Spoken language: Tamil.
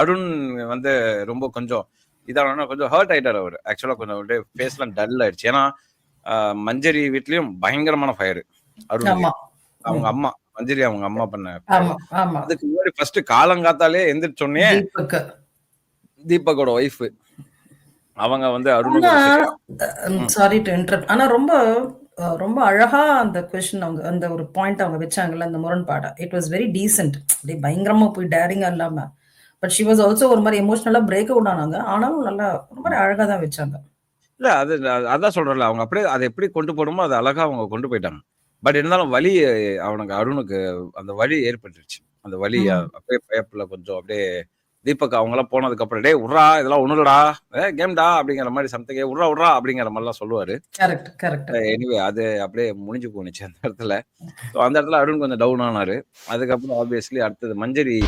அருண் வந்து ரொம்ப கொஞ்சம் இதான கொஞ்சம் ஹர்ட் ஆயிட்டாரு அவர். ஆக்சுவலா கொஞ்சம் அப்படியே ஃபேஸ்லாம் டல் ஆயிடுச்சு. ஏன்னா மஞ்சரி வீட்லயும் பயங்கரமான ஃபயர் அருண் அவங்க அம்மா மஞ்சரி அவங்க அம்மா பண்ண அதுக்கு முன்னாடி ஃபர்ஸ்ட் காலங்காத்தாலே எந்திரிச்சோடனே தீபக் தீபக்கோட ஒய்ஃப் அவங்க வந்து அருணுக்கு சாரி டு இன்டரப்ட் ஆனா ரொம்ப ரொம்ப அழகா அந்த கொஸ்டின் அவங்க அந்த ஒரு பாயிண்ட் அவங்க வச்சாங்கல்ல அந்த முரண்பாடை. இட் வாஸ் வெரி டீசென்ட் அப்படியே பயங்கரமா போய் டேரிங்கா இல்லாம. பட் ஷி வாஸ் ஆல்சோ ஒரு மாதிரி எமோஷனலா பிரேக் அவுட் ஆனாங்க. ஆனாலும் நல்லா ரொம்ப அழகா தான் வச்சாங்க. இல்ல அது அது- அதான் சொல்றேன்ல அவங்க அப்படியே அதை எப்படி கொண்டு போகணுமோ அதை அழகா அவங்க கொண்டு போயிட்டாங்க. பட் இருந்தாலும் வலி அவனுக்கு அருணுக்கு அந்த வலி ஏற்பட்டுருச்சு. அந்த வலி. அப்படியே பயப்புல கொஞ்சம் அப்படியே தீபக் அவங்க எல்லாம் போனதுக்கு அப்புறம் டேய் உட்றா இதெல்லாம் ஒண்ணுலடா ஏ கேம்டா அப்படிங்கிற மாதிரி சம்திங் உட்றா உட்றா அப்படிங்கிற மாதிரிலாம் சொல்லுவாரு. எனிவே அது அப்படியே முடிஞ்சு போணுச்சு அந்த இடத்துல. அந்த இடத்துல அருண் கொஞ்சம் டவுன் ஆனாரு. அதுக்கப்புறம் ஆப்வியஸ்லி அடுத்தது மஞ்சரி.